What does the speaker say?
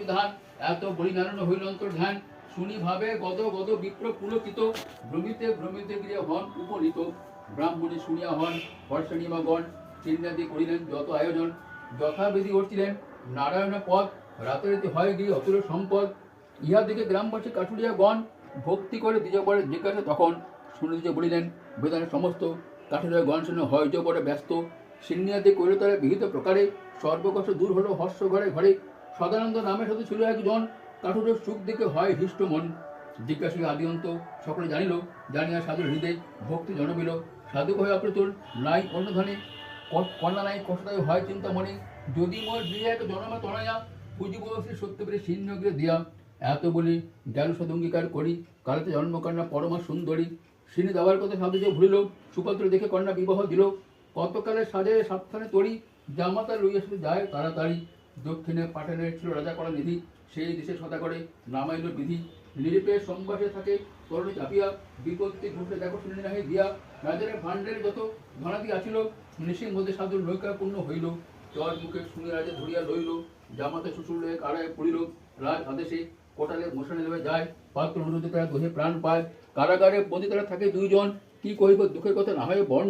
বিধান, এত হইল শুনি ভাবে গদ গদ বিপ্র পুলকিত, ভ্রমিতে ভ্রমিতে গৃহে হন উপনীত। শুনিয়া হন হর্ষণীমাগণ চিন্নাদি করিলেন যত আয়োজন। যথাবিধি করছিলেন পদ হয় গিয়ে অতুল সম্পদ। ইহা দেখে গ্রামবাসী কাঠুরিয়া গণ, ভক্তি করে দ্বিজপরে জিজ্ঞাসা তখন। শুনে বলিলেন বেদানের সমস্ত কাঠুরিয়া গণ শুনে হয় বড় ব্যস্ত। সিন্নিয়াদি করিল বিহিত প্রকারে সর্বকষ্ট দূর হলো হর্ষ ঘরে ঘরে। সদানন্দ নামে সাথে ছিল একজন কাঠুরের সুখ দেখে হয় হৃষ্ট মন। জিজ্ঞাসী আদিয়ন্ত, সকলে জানিল, জানিয়া সাধুর হৃদয় ভক্তি জনমিল। সাধু হয়ে অপ্রতুল, নাই অন্য ধনে। কন্যা নাই কষ্টদায় হয় চিন্তা মনে। যদি মোর দিয়ে এক জনমে তনায়া, পুজিব শ্রী সত্যপীরে সিন্নগ্রে দিয়া। এত বলি জ্ঞান সদঙ্গীকার করি, কালেতে জন্মকন্যা পরমা সুন্দরী। সিনি দেওয়ার কথা সাধু যে ভুলিল, সুপাত্র দেখে কন্যা বিবাহ দিল। কতকালে সাজে সাবধানে তরি জামাতা লইয়া শুধু যায় তাড়াতাড়ি। দক্ষিণে পাঠানের ছিল রাজা করা নিধি, সেই দেশে সদা করে নামাইল বিধি। নিরীপের সংবাসে থাকে তরণে চাপিয়া, বিপত্তি ঘটে দেখো শুনে নাহে দিয়া। রাজার ভাণ্ডের যত ধনাদি নিশির মধ্যে সাধুর নৈকাপূর্ণ হইল। চর মুখে শুনে রাজা ধরিয়া লইল, জামাতে শ্বশুর লয়ে কারায় পড়িল। রাজ আদেশে কোটালে মশানে নেমে যায়, পাত্র অনুরোধে তারা দোহে প্রাণ পায়। কারাগারে বন্দি তারা থাকে দুইজন, কি কহিব দুঃখের কথা না হয় বর্ণ